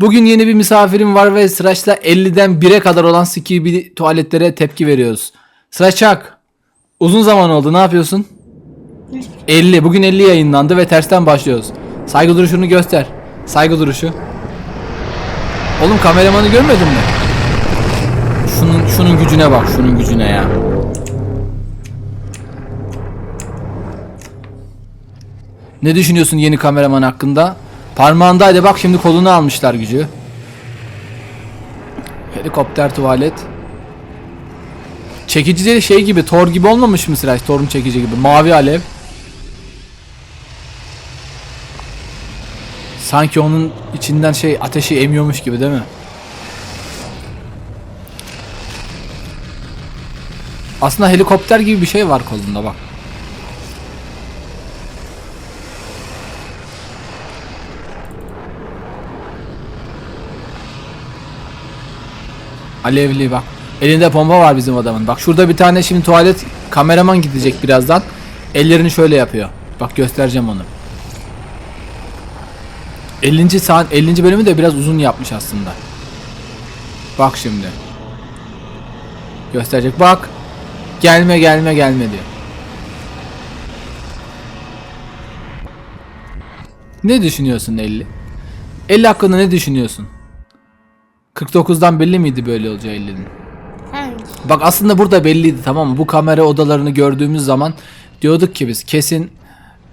Bugün yeni bir misafirim var ve Sıraç'la 50'den 1'e kadar olan skibidi tuvaletlere tepki veriyoruz. Sıraçak uzun zaman oldu ne yapıyorsun? 50 bugün 50 yayınlandı ve tersten başlıyoruz. Saygı duruşunu göster. Saygı duruşu. Oğlum kameramanı görmedin mi? Şunun şunun gücüne bak şunun gücüne ya. Ne düşünüyorsun yeni kameraman hakkında? Parmağındaydı bak şimdi kolunu almışlar gücü. Helikopter tuvalet. Çekici de şey gibi Thor gibi olmamış mı Sıraç? Thor'un çekici gibi. Mavi alev. Sanki onun içinden şey ateşi emiyormuş gibi değil mi? Aslında helikopter gibi bir şey var kolunda bak. Alevli bak. Elinde pompa var bizim adamın. Bak şurada bir tane şimdi tuvalet kameraman gidecek birazdan. Ellerini şöyle yapıyor. Bak göstereceğim onu. 50. saat 50. bölümü de biraz uzun yapmış aslında. Bak şimdi. Gösterecek. Bak. Gelme gelme gelme diyor. Ne düşünüyorsun 50? 50 hakkında ne düşünüyorsun? 49'dan belli miydi böyle olacağı 50'nin? Hangi? Bak aslında burada belliydi tamam mı? Bu kamera odalarını gördüğümüz zaman diyorduk ki biz kesin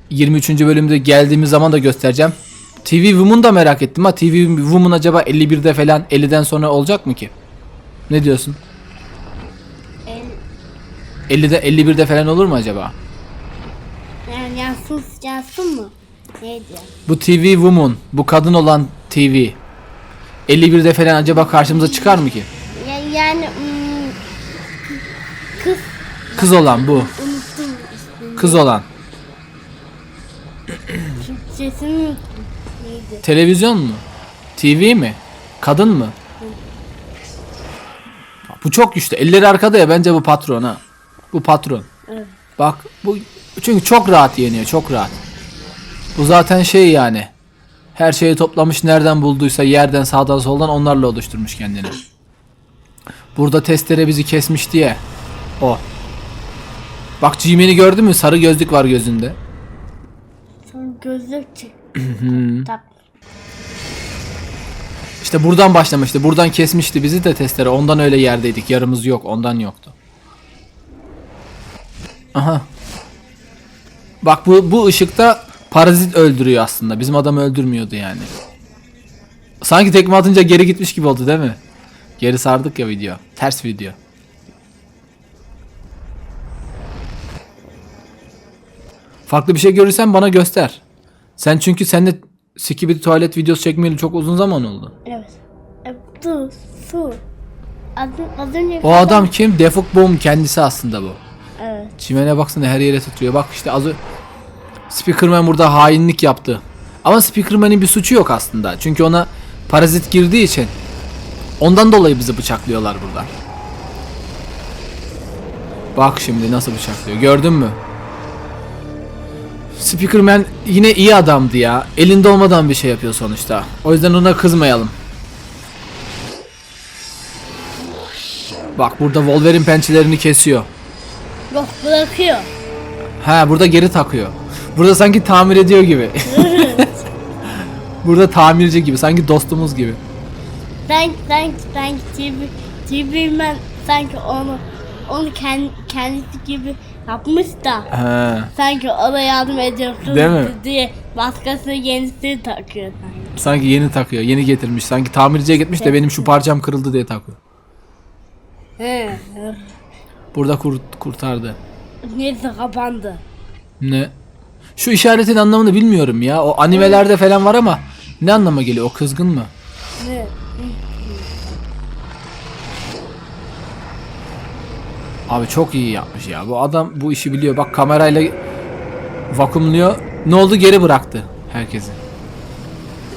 23. bölümde geldiğimiz zaman da göstereceğim. TV Woman da merak ettim ha. TV Woman acaba 51'de falan 50'den sonra olacak mı ki? Ne diyorsun? El, 50'de 51'de falan olur mu acaba? yani yansın, yansın mı? Neydi? Bu TV Woman, bu kadın olan TV 51'de falan acaba karşımıza çıkar mı ki? Ya, yani hmm, kız Kız olan bu. unuttum ismini. Kız olan. Türkçesini unuttum. Neydi? Televizyon mu? TV mi? Kadın mı? Bu çok güçlü. Elleri arkada ya bence bu patron ha. Bu patron. Evet. Bak bu çünkü çok rahat yeniyor çok rahat. Bu zaten şey yani. Her şeyi toplamış nereden bulduysa yerden sağdan soldan onlarla oluşturmuş kendini. Burada testere bizi kesmiş diye. O. Bak G-Man'i gördün mü? Sarı gözlük var gözünde. Gözlük çık. İşte buradan başlamıştı. Buradan kesmişti bizi de testere. Ondan öyle yerdeydik. Yarımız yok. Ondan yoktu. Aha. Bak bu bu ışıkta parazit öldürüyor aslında. Bizim adam öldürmüyordu yani. Sanki tekme atınca geri gitmiş gibi oldu değil mi? Geri sardık ya video. Ters video. Farklı bir şey görürsen bana göster. Sen çünkü seninle sikibidi tuvalet videosu çekmeyeli çok uzun zaman oldu. Evet. E, su, su. Az, az önce O adam kim? Defuk Boom kendisi aslında bu. Evet. Çimene baksana her yere tutuyor. Bak işte az ö- Speakerman burada hainlik yaptı. Ama Speakerman'in bir suçu yok aslında. Çünkü ona parazit girdiği için ondan dolayı bizi bıçaklıyorlar burada. Bak şimdi nasıl bıçaklıyor. Gördün mü? Speakerman yine iyi adamdı ya. Elinde olmadan bir şey yapıyor sonuçta. O yüzden ona kızmayalım. Bak burada Wolverine pençelerini kesiyor. Yok bırakıyor. Ha burada geri takıyor. Burada sanki tamir ediyor gibi. burada tamirci gibi. Sanki dostumuz gibi. Sanki sanki sanki TV, TV ben sanki onu onu kend, kendisi gibi yapmış da Ha. sanki ona yardım ediyor kız Değil mi? diye başkasına yenisini takıyor sanki. Sanki yeni takıyor. Yeni getirmiş. Sanki tamirciye gitmiş de benim şu parçam kırıldı diye takıyor. He. Burada kurt kurtardı. Neyse kapandı. Ne? Şu işaretin anlamını bilmiyorum ya. O animelerde falan var ama ne anlama geliyor? O kızgın mı? Ne? Abi çok iyi yapmış ya. Bu adam bu işi biliyor. Bak kamerayla vakumluyor. Ne oldu? Geri bıraktı herkesi.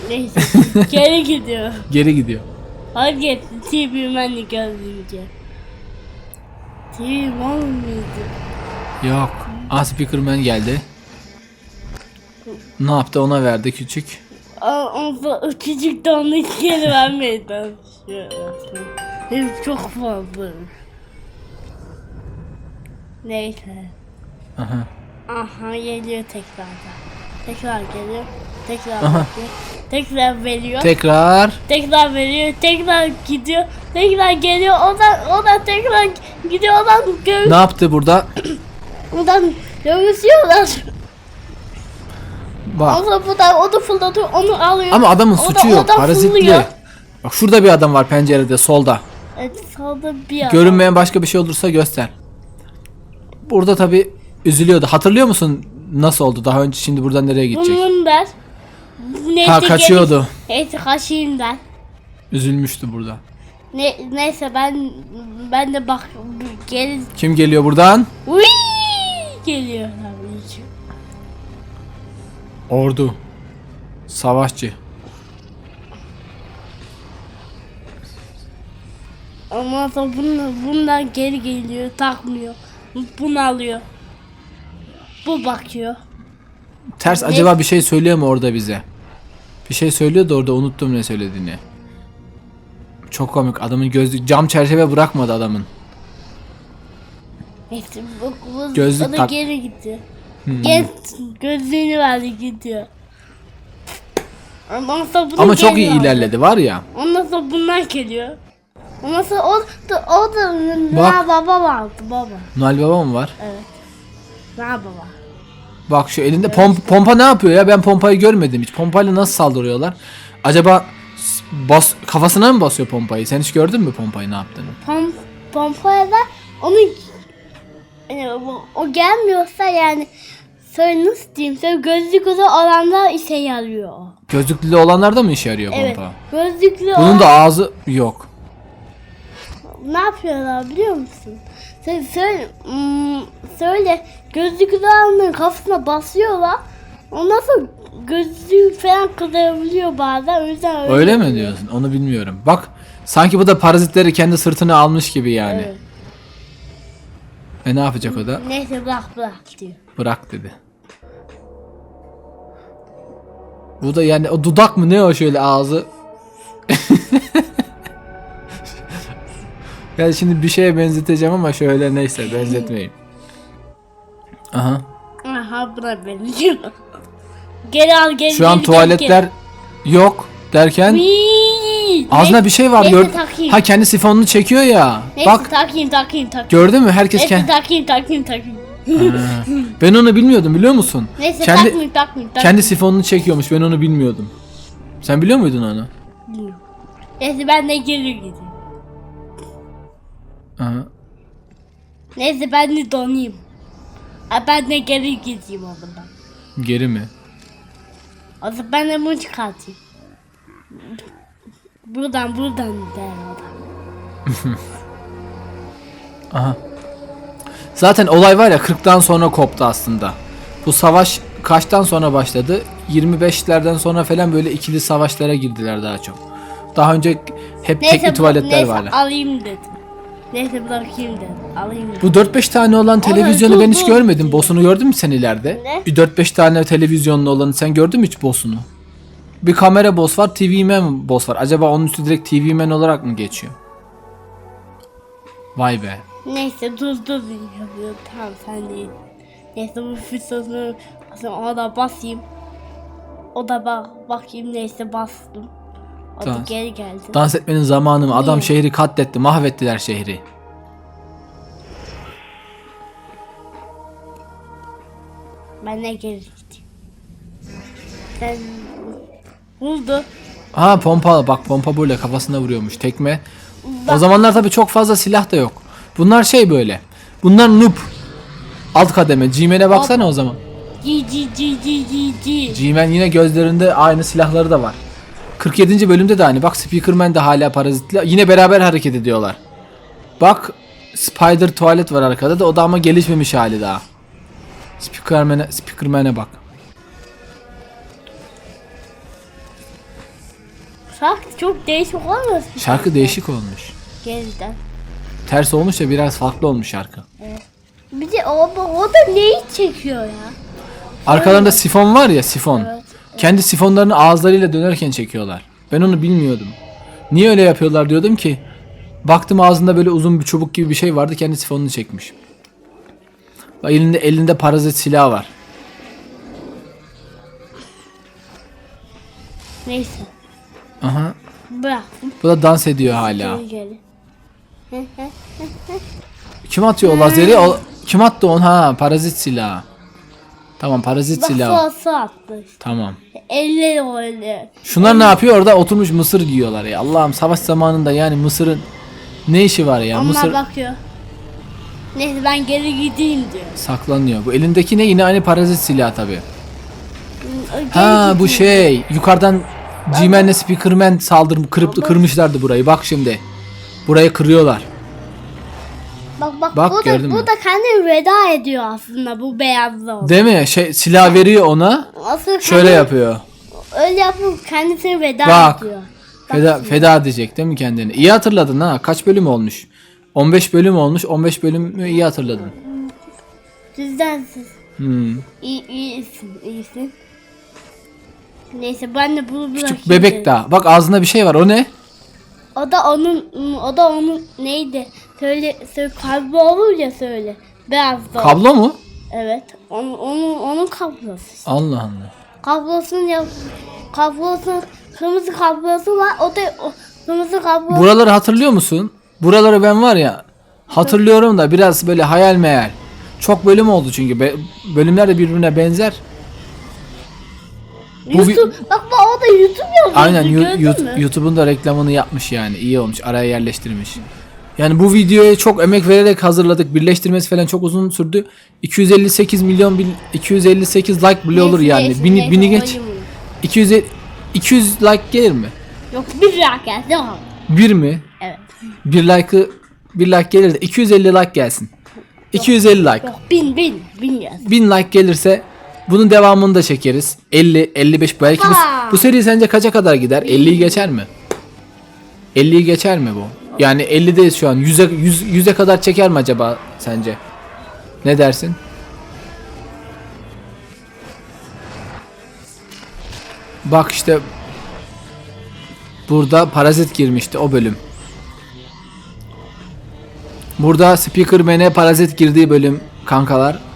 Neyse. Geri gidiyor. Geri gidiyor. Hadi TV Man'i gördüğünce. TV Man mıydı? Yok. Ah Speakerman geldi. Ne yaptı ona verdi küçük. Ondan küçük de onu geri vermeye çalışıyor. Benim çok fazla. Neyse. Aha. Aha geliyor tekrardan. Tekrar geliyor. Tekrar Aha. veriyor. Tekrar veriyor. Tekrar. tekrar veriyor. Tekrar gidiyor. Tekrar geliyor. Oradan, oradan tekrar gidiyor. Oradan gö Ne yaptı burada? oradan görüşüyorlar. Bak. Ondan buradan onu fırlatıyor. Onu alıyor. Ama adamın O da suçu yok. Parazitli. fırlıyor. Bak şurada bir adam var pencerede solda. Evet sağda bir adam. Görünmeyen başka bir şey olursa göster. Burada tabi üzülüyordu. Hatırlıyor musun nasıl oldu? Daha önce şimdi buradan nereye gidecek? Bunun der. Neyse, Ha kaçıyordu. Neyse kaçayım ben. Üzülmüştü burada. Ne, neyse ben ben de bak gel Kim geliyor buradan? Uy geliyor. Ordu. Savaşçı. Ondan sonra bundan, bundan geri geliyor takmıyor. Bunu alıyor. Bu bakıyor. Ters acaba bir şey söylüyor mu orada bize? Bir şey söylüyordu orada unuttum ne söylediğini. Çok komik adamın gözlük cam çerçeve bırakmadı adamın. Neyse bu, bu Gözlük da tak- geri gitti. Gel gözlüğünü verdi gidiyor. Ondan sonra Ama çok iyi ilerledi var ya. Ondan sonra bundan geliyor. Ondan sonra o da, o da Bak. ne baba vardı baba. Noel Baba mı var? Evet. Ne baba. Bak şu elinde pomp, pompa ne yapıyor ya? Ben pompayı görmedim hiç. Pompayla nasıl saldırıyorlar? Acaba s- bas kafasına mı basıyor pompayı? Sen hiç gördün mü pompayı ne yaptığını? Pom, pompaya da onu yani o, o gelmiyorsa yani söyle nasıl diyeyim söyle gözlüklü olanlar işe yarıyor. Gözlüklü olanlarda mı işe yarıyor Evet. pompa? Gözlüklü Bunun olan da ağzı yok. ne yapıyorlar biliyor musun? Söyle, söyle, hmm, söyle gözlüklü olanların kafasına basıyorlar. Ondan sonra gözlüğü falan kırabiliyor bazen. O yüzden öyle, Öyle mi diyorsun? Onu bilmiyorum. Bak sanki bu da parazitleri kendi sırtına almış gibi yani. Evet. E ne yapacak o da? Neyse bırak bırak diyor. Bırak dedi. Bu da yani o dudak mı ne o şöyle ağzı? yani şimdi bir şeye benzeteceğim ama şöyle neyse benzetmeyeyim. Aha. Aha buna benziyor. Gel al gel. Şu an gel, tuvaletler yok derken Wii! ağzına bir şey var Neyse, gör. takayım. Ha kendi sifonunu çekiyor ya. Neyse Bak takayım takayım takayım. gördün mü herkes Neyse kendi takayım takayım takayım. Ben onu bilmiyordum biliyor musun? Neyse kendi takmayayım takmayayım takmayayım. kendi sifonunu çekiyormuş ben onu bilmiyordum. Sen biliyor muydun onu? Neyse ben de geri gideyim. Aha. Neyse ben de donayım. Ha, ben de geri gideyim o zaman. Geri mi? O zaman ben de bunu çıkartayım. Buradan buradan der oradan. Aha. Zaten olay var ya 40'tan sonra koptu aslında. Bu savaş kaçtan sonra başladı? 25'lerden sonra falan böyle ikili savaşlara girdiler daha çok. Daha önce hep tekli bu- tuvaletler neyse, vardı. alayım dedim. Neyse bırakayım dedim. Alayım dedim. Bu 4-5 tane olan televizyonu dur, ben hiç dur. görmedim. Boss'unu gördün mü sen ileride? Ne? Bir 4-5 tane televizyonlu olanı sen gördün mü hiç boss'unu? Bir kamera boss var, TV man boss var. Acaba onun üstü direkt TV man olarak mı geçiyor? Vay be. Neyse dur dur yapıyor. Tamam sen değil. Neyse bu fırsatını aslında ona da basayım. O da bak bakayım neyse bastım. O da geri geldi. Dans etmenin zamanı mı? Adam şehri katletti, mahvettiler şehri. Ben de geri. Sen buldu. Ha pompa bak pompa böyle kafasına vuruyormuş tekme. O zamanlar tabii çok fazla silah da yok. Bunlar şey böyle. Bunlar noob. Alt kademe. G-Man'e baksana o zaman. Gi. G-Man yine gözlerinde aynı silahları da var. 47. bölümde de aynı. Bak Speakerman de hala parazitli. Yine beraber hareket ediyorlar. Bak Spider tuvalet var arkada da o da ama gelişmemiş hali daha. Speakerman'e Speakerman'e bak. Şarkı çok değişik olmuyor. Şarkı değişik olmuş. Geriden. Ters olmuş da biraz farklı olmuş şarkı. Bir de o, o da neyi çekiyor ya? Arkalarında sifon var ya sifon. Evet. Kendi sifonlarını ağızlarıyla dönerken çekiyorlar. Ben onu bilmiyordum. Niye öyle yapıyorlar diyordum ki. Baktım ağzında böyle uzun bir çubuk gibi bir şey vardı. Kendi sifonunu çekmiş. Elinde elinde parazit silah var. Neyse. Aha. Bıraktım. Bu da dans ediyor hala. Geri geri. Kim atıyor o lazeri? O, kim attı onu? Ha, parazit silahı. Tamam, parazit Bak silahı. su attı. Tamam. Elleri öyle. Şunlar ne yapıyor? Orada oturmuş mısır yiyorlar ya. Allah'ım savaş zamanında yani mısırın ne işi var ya? Onlar Mısır bakıyor. Neyse ben geri gideyim diyor. saklanıyor. Bu elindeki ne? Yine aynı parazit silahı tabi. Geri Ha bu gideyim. şey. Yukarıdan G-Man'le Speakerman saldırıp kırıp kırmışlardı burayı. Bak şimdi. Burayı kırıyorlar. Bak bak, Bak, bu, gördün da, mü? bu da kendini veda ediyor aslında bu beyazlı. Değil mi? Şey silah veriyor ona. Aslında Şöyle kendi- yapıyor. Öyle yapıp kendisini veda Bak. ediyor. Feda, feda edecek değil mi kendini? İyi hatırladın ha. Kaç bölüm olmuş? 15 bölüm olmuş. 15 bölümü iyi hatırladın. Sizden siz. Hmm. İyi, iyisin, iyisin. Neyse ben de bunu bırakayım. Küçük bebek dedim. daha. Bak ağzında bir şey var. O ne? O da onun, o da onun neydi? Söyle, söyle kablo olur ya söyle. Beyaz da. Kablo mu? Evet. Onun, onun, onun kablosu. Allah Allah. Kablosun ya kablosun kırmızı kablosu var. O da o, kırmızı kablo. Buraları hatırlıyor musun? Buraları ben var ya hatırlıyorum da biraz böyle hayal meyal. Çok bölüm oldu çünkü. Be- bölümler de birbirine benzer. YouTube, bak o da YouTube yazıyor. Aynen mü? YouTube'un da reklamını yapmış yani. iyi olmuş. Araya yerleştirmiş. Yani bu videoya çok emek vererek hazırladık. Birleştirmesi falan çok uzun sürdü. 258 milyon bil- 258 like bile olur yani. Bini, bini geç. oynayayım bunu. 200 200 like gelir mi? Yok bir raket devam. Bir mi? Evet. Bir like'ı bir like gelir de 250 like gelsin. 250 like. Yok bin bin bin yaz. 1000 like gelirse bunun devamını da çekeriz. 50 55 belki bu, bu seri sence kaça kadar gider? 50'yi geçer mi? 50'yi geçer mi bu? Yani 50'deyiz şu an. 100'e 100, 100'e kadar çeker mi acaba sence? Ne dersin? Bak işte burada parazit girmişti o bölüm. Burada Speakerman'e parazit girdiği bölüm kankalar.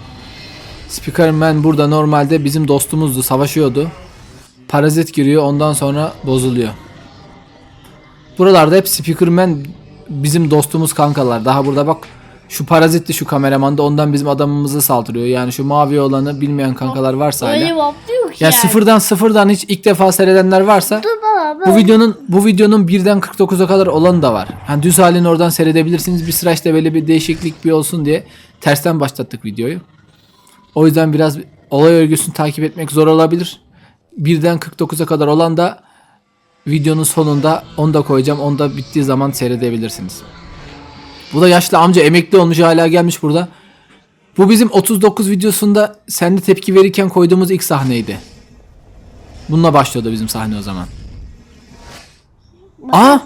Speakerman burada normalde bizim dostumuzdu, savaşıyordu. Parazit giriyor, ondan sonra bozuluyor. Buralarda hep Speakerman bizim dostumuz kankalar. Daha burada bak şu parazitli şu kameraman da ondan bizim adamımızı saldırıyor. Yani şu mavi olanı bilmeyen kankalar varsa hala. Öyle baplıyor ki Ya yani. sıfırdan sıfırdan hiç ilk defa seyredenler varsa Dur baba bu videonun bu videonun birden 49'a kadar olanı da var. Hani düz halini oradan seyredebilirsiniz. Bir sıraçta böyle bir değişiklik bir olsun diye tersten başlattık videoyu. O yüzden biraz olay örgüsünü takip etmek zor olabilir. Birden 49'a kadar olan da videonun sonunda onu da koyacağım. Onu da bittiği zaman seyredebilirsiniz. Bu da yaşlı amca emekli olmuş hala gelmiş burada. Bu bizim 39 videosunda sende tepki verirken koyduğumuz ilk sahneydi. Bununla başlıyordu bizim sahne o zaman. Aa!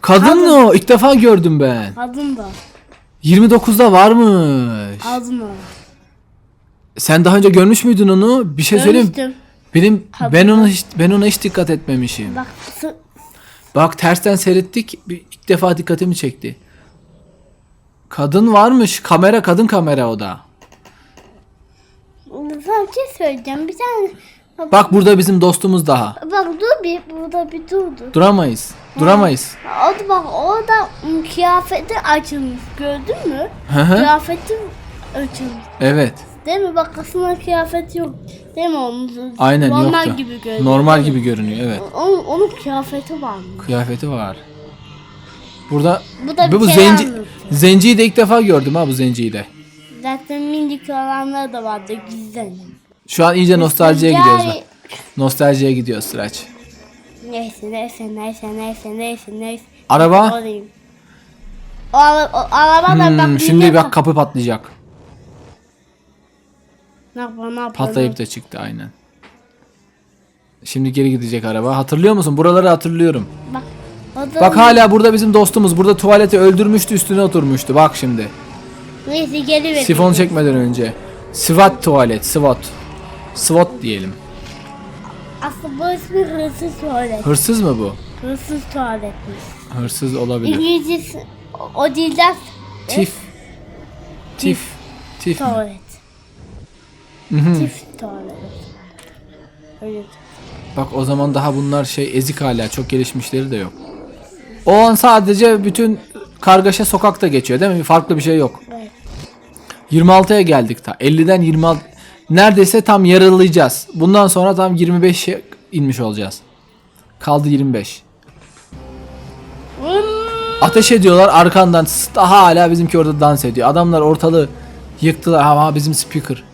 Kadın mı o? İlk defa gördüm ben. Kadın da. 29'da varmış. Kadın da. Sen daha önce görmüş müydün onu? Bir şey söyleyeyim. Görmüştüm. Benim ben ona mı? hiç ben ona hiç dikkat etmemişim. Bak sı- Bak tersten seyrettik. Bir, ilk defa dikkatimi çekti. Kadın varmış. Kamera kadın kamera o da. sana bir şey söyleyeceğim. Bir tane bak, burada bizim dostumuz daha. bak dur bir burada bir durdu. Duramayız. Duramayız. O da bak orada kıyafeti açılmış gördün mü? Hı hı. Kıyafeti açılmış. Evet. Değil mi? Bak aslında kıyafeti yok. Değil mi onun? Aynen Normal yoktu. gibi görünüyor. Normal gibi görünüyor evet. Onun, onun kıyafeti var mı? Kıyafeti var. Burada Bu da bir bu, bu zenci anlatıyor. zenciyi de ilk defa gördüm ha bu zenciyi de. Zaten minik olanlar da vardı güzel. Şu an iyice nostaljiye gidiyoruz bak. Nostaljiye gidiyoruz Sıraç. Neyse neyse neyse neyse neyse neyse. Araba? O, o araba da bak. Hmm, şimdi millet- bak kapı patlayacak. Ne yapalım ne yapalım. Patlayıp da çıktı aynen. Şimdi geri gidecek araba. Hatırlıyor musun? Buraları hatırlıyorum. Bak. Bak hala burada bizim dostumuz. Burada tuvaleti öldürmüştü üstüne oturmuştu. Bak şimdi. Neyse geri ver. Sifon çekmeden önce. SWAT tuvalet. SWAT. SWAT diyelim. Aslında bu ismi hırsız tuvalet. Hırsız mı bu? Hırsız tuvaletmiş. Hırsız olabilir. İngilizcesi o dilden Tif. Tif. Tif. tuvalet. Tuvalet. Öyle. Bak o zaman daha bunlar şey ezik hala çok gelişmişleri de yok. O an sadece bütün kargaşa sokakta geçiyor değil mi? Farklı bir şey yok. Evet. 26'ya geldik ta. 50'den 26 neredeyse tam yarılayacağız. Bundan sonra tam 25'e inmiş olacağız. Kaldı 25. Hmm. Ateş ediyorlar arkandan. Daha hala bizimki orada dans ediyor. Adamlar ortalığı yıktılar. Ha bizim speaker.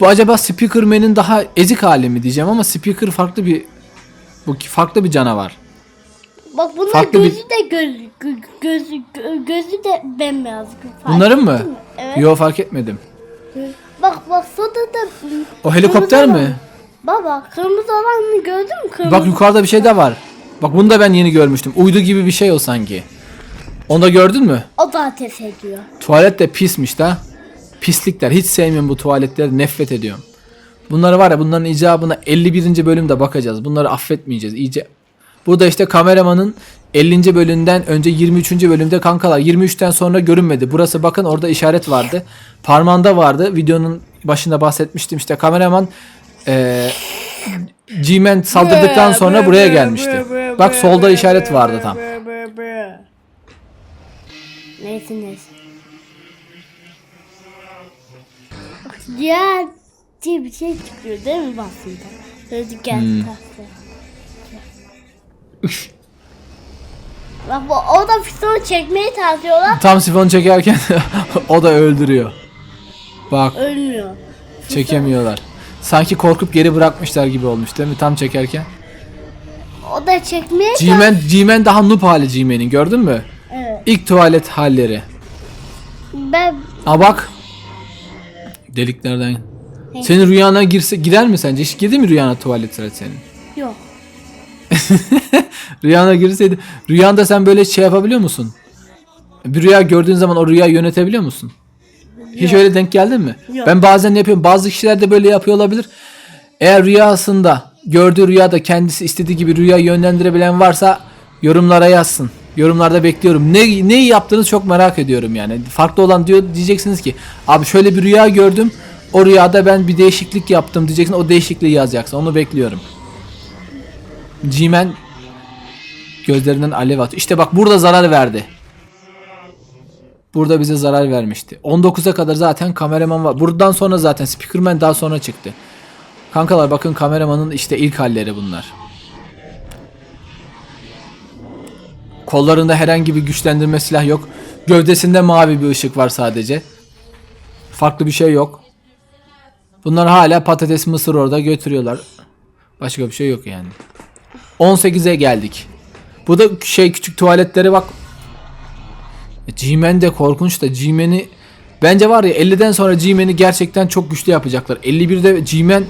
Bu acaba Speakerman'in daha ezik hali mi diyeceğim ama Speaker farklı bir bu farklı bir canavar. Bak bunun Farklı bir- gözü de göz, gö- gözü gö- gözü de bembeyaz. Fark Bunların mı? mi? Evet. Yo fark etmedim. Bak bak soda da O helikopter mi? olan- Baba kırmızı olanı gördün mü? Kırmızı. Bak yukarıda bir şey de var. Bak bunu da ben yeni görmüştüm. Uydu gibi bir şey o sanki. Onu da gördün mü? O da ateş ediyor. Tuvalet de pismiş da. Pislikler. Hiç sevmiyorum bu tuvaletleri. Nefret ediyorum. Bunları var ya bunların icabına 51. bölümde bakacağız. Bunları affetmeyeceğiz. İyice. Burada işte kameramanın 50. bölümden önce 23. bölümde kankalar 23'ten sonra görünmedi. Burası bakın orada işaret vardı. Parmağında vardı. Videonun başında bahsetmiştim işte kameraman eee G-Man saldırdıktan sonra buraya gelmişti. Bak solda işaret vardı tam. Neyse neyse. Diğer diye bir şey çıkıyor değil mi? Sözlük gel Hmm. tahta. Bak bu o da pistonu çekmeye çalışıyorlar. Tam sifonu çekerken o da öldürüyor. Bak Ölmüyor. çekemiyorlar. Sanki korkup geri bırakmışlar gibi olmuş değil mi tam çekerken? O da çekmeye. G-Man, G-Man daha noob hali G-Man'in gördün mü? Evet. İlk tuvalet halleri. Ben Ha bak. Deliklerden. Senin rüyana girse girer mi sence? Hiç girdi mi rüyana tuvalet sıra senin? yok. Rüyana girseydi. Rüyanda sen böyle şey yapabiliyor musun? Bir rüya gördüğün zaman o rüyayı yönetebiliyor musun? Hiç öyle denk geldin mi? Yok. Ben bazen yapıyorum. Bazı kişiler de böyle yapıyor olabilir. Eğer rüyasında gördüğü rüyada kendisi istediği gibi rüya yönlendirebilen varsa yorumlara yazsın. Yorumlarda bekliyorum. Ne neyi yaptığınızı çok merak ediyorum yani. Farklı olan diyor diyeceksiniz ki abi şöyle bir rüya gördüm. O rüyada ben bir değişiklik yaptım diyeceksin. O değişikliği yazacaksın. Onu bekliyorum. G-Man gözlerinden alev atıyor. İşte bak burada zarar verdi. Burada bize zarar vermişti. 19'a kadar zaten kameraman var. Buradan sonra zaten Speakerman daha sonra çıktı. Kankalar bakın kameramanın işte ilk halleri bunlar. Kollarında herhangi bir güçlendirme silah yok. Gövdesinde mavi bir ışık var sadece. Farklı bir şey yok. Bunlar hala patates mısır orada götürüyorlar. Başka bir şey yok yani. 18'e geldik. Bu da şey küçük tuvaletlere bak. G-Man de korkunç da G-Man'i bence var ya 50'den sonra G-Man'i gerçekten çok güçlü yapacaklar. 51'de G-Man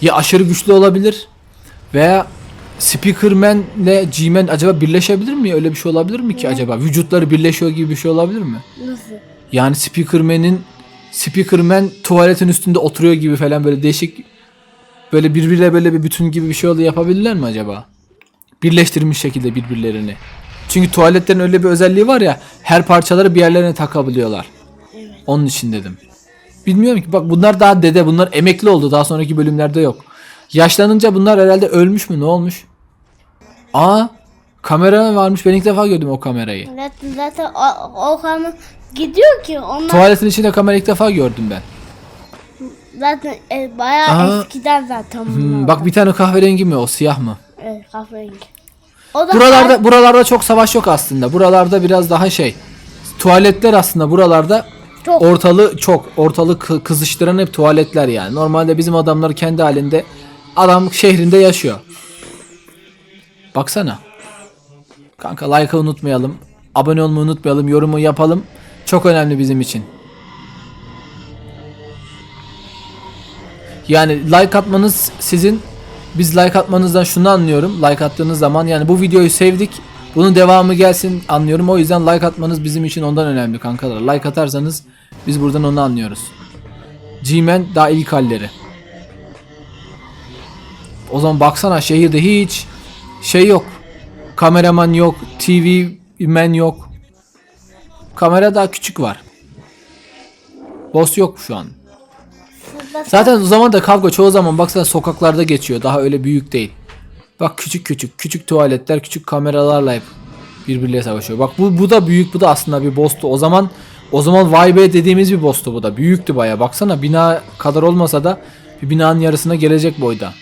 ya aşırı güçlü olabilir veya Speakerman ile G-Man acaba birleşebilir mi? Öyle bir şey olabilir mi ki acaba? Vücutları birleşiyor gibi bir şey olabilir mi? Nasıl? Yani Speakerman'in Speakerman tuvaletin üstünde oturuyor gibi falan böyle değişik böyle birbiriyle böyle bir bütün gibi bir şey oldu yapabilirler mi acaba? Birleştirilmiş şekilde birbirlerini. Çünkü tuvaletlerin öyle bir özelliği var ya her parçaları bir yerlerine takabiliyorlar. Onun için dedim. Bilmiyorum ki bak bunlar daha dede bunlar emekli oldu daha sonraki bölümlerde yok. Yaşlanınca bunlar herhalde ölmüş mü ne olmuş? Aa kamera varmış ben ilk defa gördüm o kamerayı. Zaten, zaten o, o kanı gidiyor ki onlar Tuvaletin içinde kamera ilk defa gördüm ben. zaten e, bayağı Aa. eskiden zaten bunlar. Hmm, bak bir tane kahverengi mi o siyah mı? Evet kahverengi. O da Buralarda buralarda çok savaş yok aslında. Buralarda biraz daha şey. Tuvaletler aslında buralarda Çok. ortalığı çok ortalığı kı- kızıştıran hep tuvaletler yani. Normalde bizim adamlar kendi halinde adam şehrinde yaşıyor. Baksana. Kanka like'ı unutmayalım. Abone olmayı unutmayalım. Yorumu yapalım. Çok önemli bizim için. Yani like atmanız sizin biz like atmanızdan şunu anlıyorum. Like attığınız zaman yani bu videoyu sevdik. Bunun devamı gelsin anlıyorum. O yüzden like atmanız bizim için ondan önemli kankalar. Like atarsanız biz buradan onu anlıyoruz. G-Man daha ilk halleri. O zaman baksana şehirde hiç şey yok. Kameraman yok, TV men yok. Kamera daha küçük var. Boss yok şu an. Zaten o zaman da kavga çoğu zaman baksana sokaklarda geçiyor. Daha öyle büyük değil. Bak küçük küçük küçük tuvaletler küçük kameralarla hep birbirleriyle savaşıyor. Bak bu bu da büyük bu da aslında bir boss'tu. O zaman o zaman vay be dediğimiz bir boss'tu bu da. Büyüktü baya. Baksana bina kadar olmasa da bir binanın yarısına gelecek boyda.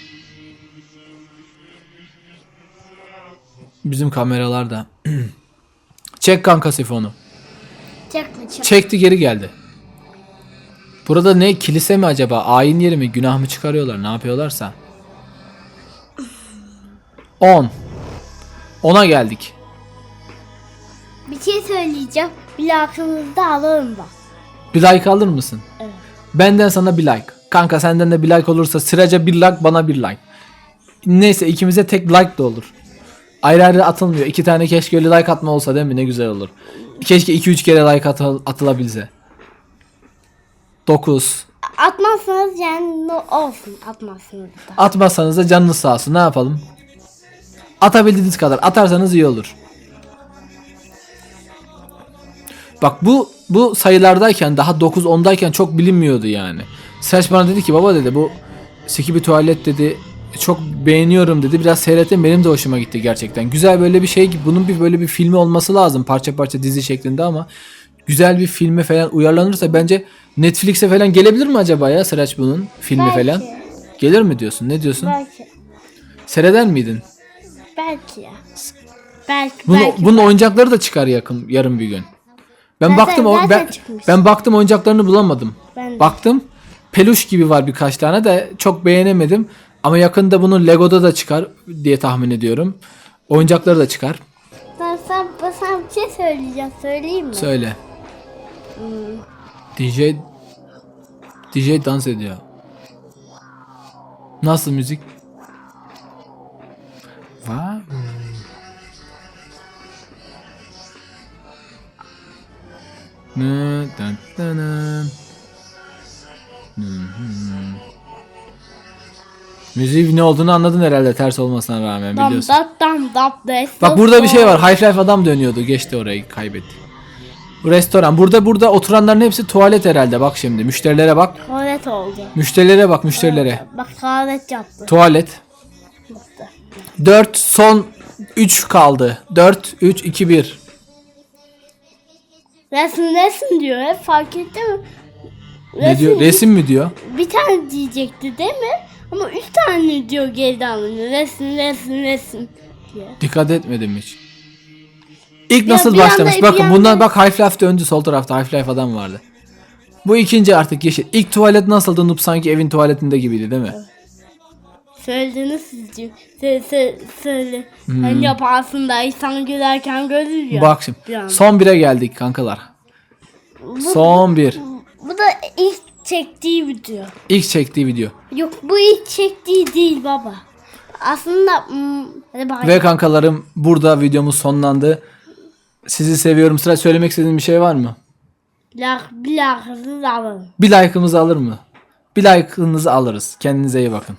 Bizim kameralar da. Çek kanka sifonu. çekme çekme. Çekti geri geldi. Burada ne kilise mi acaba? Ayin yeri mi? Günah mı çıkarıyorlar? Ne yapıyorlarsa. 10. 10'a geldik. Bir şey söyleyeceğim. Bir aklınızda alırım bak. Bir like alır mısın? Evet. Benden sana bir like. Kanka senden de bir like olursa sıraca bir like bana bir like. Neyse ikimize tek like de olur. Ayrı ayrı atılmıyor. İki tane keşke öyle like atma olsa değil mi? Ne güzel olur. Keşke 2-3 kere like atıl- atılabilse. 9. Atmazsanız no olsun. Atmazsınız da. Atmazsanız da canınız sağ olsun. Ne yapalım? Atabildiğiniz kadar. Atarsanız iyi olur. Bak bu bu sayılardayken daha 9 10'dayken çok bilinmiyordu yani. Serç bana dedi ki baba dedi bu Siki bir tuvalet dedi çok beğeniyorum dedi. Biraz seyrettim benim de hoşuma gitti gerçekten. Güzel böyle bir şey gibi bunun bir böyle bir filmi olması lazım parça parça dizi şeklinde ama güzel bir filme falan uyarlanırsa bence Netflix'e falan gelebilir mi acaba ya Sıraç bunun filmi Belki. falan? Gelir mi diyorsun? Ne diyorsun? Belki. Seyreder miydin? Belki ya. Belki. Bunun, belki. bunun oyuncakları da çıkar yakın yarın bir gün. Ben Zaten- baktım o- zaten ben, çıkmış. ben baktım oyuncaklarını bulamadım. Ben de. Baktım peluş gibi var birkaç tane de çok beğenemedim. Ama yakında bunun Lego'da da çıkar diye tahmin ediyorum. Oyuncakları da çıkar. Ben sen, ben sana bir şey söyleyeceğim. Söyleyeyim mi? Söyle. DJ DJ dans ediyor. Nasıl müzik? Dın, dın. Müziğin ne olduğunu anladın herhalde ters olmasına rağmen Dam biliyorsun. dam dam des. Bak burada bir şey var. Half-Life adam dönüyordu. Geçti orayı kaybetti. Bu restoran. Burada burada oturanların hepsi tuvalet herhalde. Bak şimdi. Müşterilere bak. Tuvalet oldu. Müşterilere bak müşterilere. Bak tuvalet yaptı. Tuvalet. Baktı. 4 son 3 kaldı. 4 3 2 1. Resim resim diyor. Hep fark etti mi? Ne diyor? Resim mi diyor? Bir tane diyecekti değil mi? Ama üç tane diyor geriden alınıyor. Resim resim resim diye. Dikkat etmedim hiç. İlk Ya nasıl bir başlamış? anda- Bakın bir bundan anda- bak Half-Life döndü sol tarafta Half-Life adam vardı. Bu ikinci artık yeşil. İlk tuvalet nasıldı? Noob sanki evin tuvaletinde gibiydi değil mi? Söylediniz sizce. Söyle, söyle, söyle. Sen yaparsın da insan gülerken görür ya. Bak şimdi. Bir anda. Son bire geldik kankalar. Son bir. Bu da ilk çektiği video. İlk çektiği video. Yok bu ilk çektiği değil baba. Aslında hmm, hadi. Ve kankalarım burada videomuz sonlandı. Sizi seviyorum. Sıra söylemek istediğin bir şey var mı? Lak, bir lakasız alın. Bir like'ımızı alır mı? Bir like'ınızı alırız. Kendinize iyi bakın.